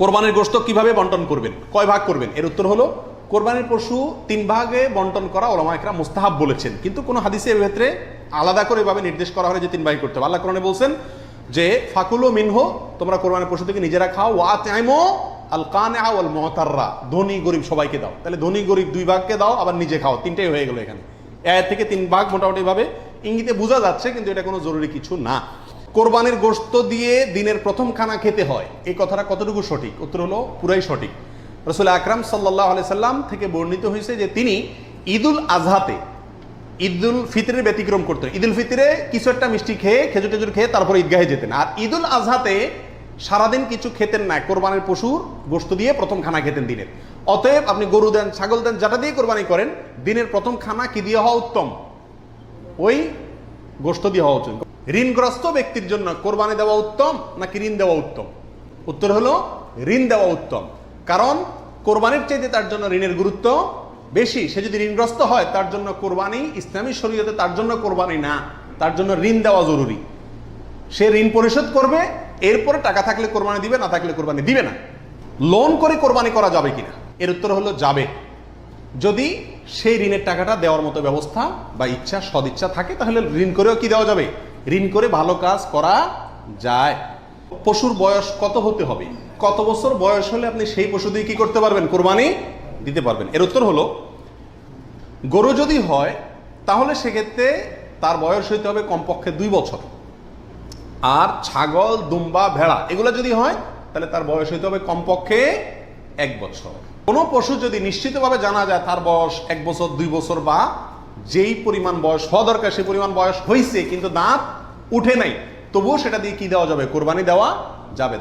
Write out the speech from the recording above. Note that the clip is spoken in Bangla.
কোরবানির গোস্ত কীভাবে বন্টন করবেন? কয় ভাগ করবেন? এর উত্তর হলো, কোরবানির পশু তিন ভাগে বন্টন করা ওলামায়করা মুস্তাহাব বলেছেন। কিন্তু কোনো হাদিসে ক্ষেত্রে আলাদা করে এভাবে নির্দেশ করা হয় যে তিন ভাগে করতে হবে। আল্লাহ কোরআনে বলছেন যে, ফাকুলো মিনহো, তোমরা কোরবানির পশু থেকে নিজেরা খাও, ওয়া আল কানে আল মহতাররা ধনী, গরিব সবাইকে দাও। তাহলে ধনী, গরিব দুই ভাগকে দাও, আবার নিজে খাও। তিনটাই হয়ে গেলো এখানে। এর থেকে তিন ভাগ মোটামুটি ভাবে ইঙ্গিতে বোঝা যাচ্ছে, কিন্তু এটা কোনো জরুরি কিছু না। কোরবানির গোশত দিয়ে দিনের প্রথম খানা খেতে হয়। এই কথাটা কতটুকু সঠিক? উত্তর হলো পুরাই সঠিক। রসুল আকরাম সাল্লাহ সাল্লাম থেকে বর্ণিত হয়েছে যে তিনি ঈদুল আজহাতে ঈদুল ফিতরের ব্যতিক্রম করতেন। ঈদুল ফিতরে কিছু একটা মিষ্টি খেয়ে, খেজুর টেজুর খেয়ে তারপর ঈদগাহে যেতেন। আর ঈদুল আজহাতে সারাদিন কিছু খেতেন না, কোরবানির পশুর গোশত দিয়ে প্রথম খানা খেতেন দিনের। অতএব আপনি গরু দেন, ছাগল দেন, যেটা দিয়ে কোরবানি করেন, দিনের প্রথম খানা কি দিয়ে হওয়া উত্তম? ওই গোষ্ঠ দিয়ে হওয়া উচিত ঋণগ্রস্ত ব্যক্তির জন্য কোরবানি দেওয়া উত্তম নাকি ঋণ দেওয়া উত্তম? উত্তর হলো ঋণ দেওয়া উত্তম। কারণ কোরবানির চাইতে তার জন্য ঋণের গুরুত্ব বেশি। সে যদি ঋণগ্রস্ত হয়, তার জন্য কোরবানি, ইসলামী শরীয়তে তার জন্য কোরবানি না। তার জন্য ঋণ দেওয়া জরুরি। সে ঋণ পরিশোধ করবে, এরপরে টাকা থাকলে কোরবানি দিবে, না থাকলে কোরবানি দিবে না। লোন করে কোরবানি করা যাবে কিনা? এর উত্তর হলো যাবে। যদি সেই ঋণের টাকাটা দেওয়ার মতো ব্যবস্থা বা ইচ্ছা, সদিচ্ছা থাকে, তাহলে ঋণ করেও কি দেওয়া যাবে? ঋণ করে ভালো কাজ করা যায়। পশুর বয়স কত হতে হবে? কত বছর বয়স হলে আপনি সেই পশু দিয়ে কি করতে পারবেন? কোরবানি দিতে পারবেন। এর উত্তর হলো, গরু যদি হয়, তাহলে সেক্ষেত্রে তার বয়স হইতে হবে কমপক্ষে দুই বছর। আর ছাগল, দুম্বা, ভেড়া, এগুলো যদি হয়, তাহলে তার বয়স হইতে হবে কমপক্ষে এক বছর। কোনো পশু যদি নিশ্চিতভাবে জানা যায় তার বয়স এক বছর, দুই বছর বা যেই পরিমাণ বয়স হওয়া দরকার সেই পরিমাণ বয়স হয়েছে কিন্তু দাঁত উঠে নাই, তবুও সেটা দিয়ে কি দেওয়া যাবে? কোরবানি দেওয়া যাবে